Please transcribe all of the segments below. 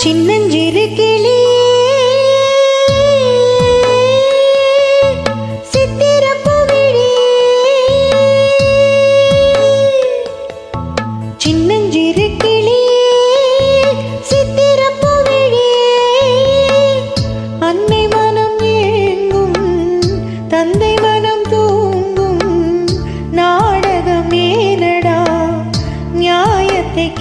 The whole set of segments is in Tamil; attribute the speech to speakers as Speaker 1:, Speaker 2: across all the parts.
Speaker 1: சின்னஞ்சிறு கிளி. சித்திரப்பு சின்னஞ்சிறு கிளி. சித்திரப்பு அன்னை மனம் ஏங்கும் தந்தை மனம் தூங்கும் நியாயத்தை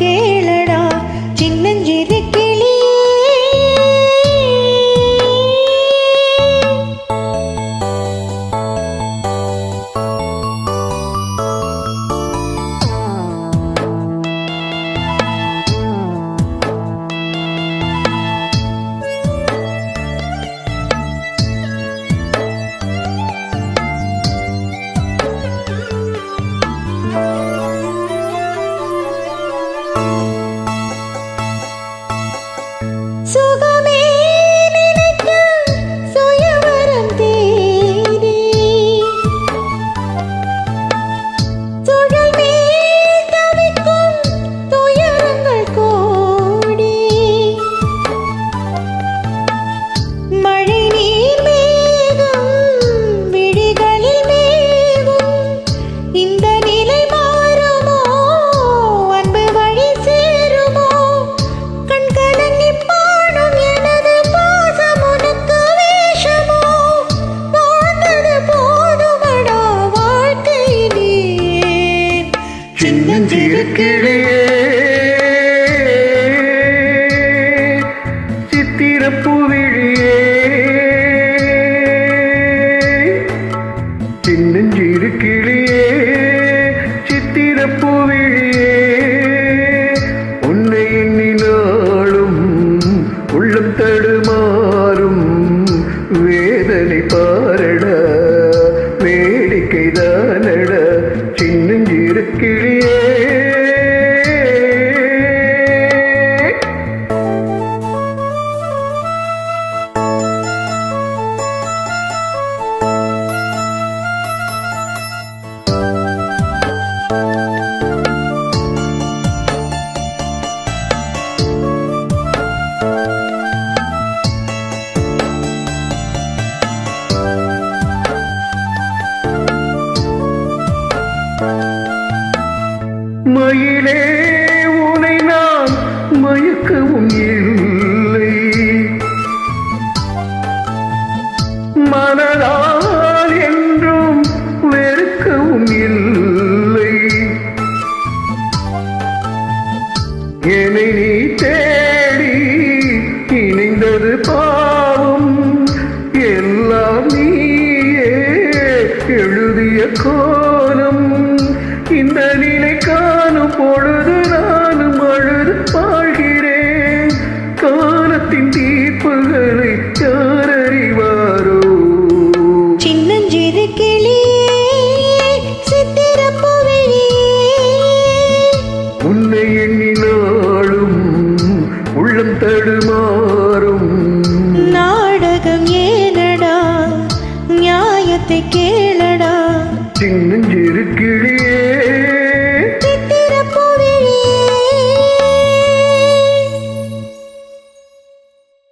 Speaker 2: கிளியே சித்திரப்பூவிழியே சின்னஞ்சிறு கிளியே சித்திரப்பூவிழியே உன்னை எண்ணினாலும் உள்ளம் தடுமாறும் வேதனை பாரடா வேடிக்கைதானடா சின்னஞ்சிறு கிளியே மயிலே உனை நான் மயக்கவும் இல்லை. மனதால் என்றும் வெறுக்கவும் இல்லை. என்னை நீ தேடி இணைந்தது பாவம். எல்லாம் நீயே எழுதிய கோலம். இந்த நீ தீர்ப்புகளை யார் அறிவாரோ
Speaker 1: சின்னஞ்சிறு கிளி
Speaker 2: உன்னை எண்ணினாலும் உள்ளம் தடுமாறும்.
Speaker 1: நாடகம் ஏனடா? நியாயத்தை கேளடா?
Speaker 2: கிளி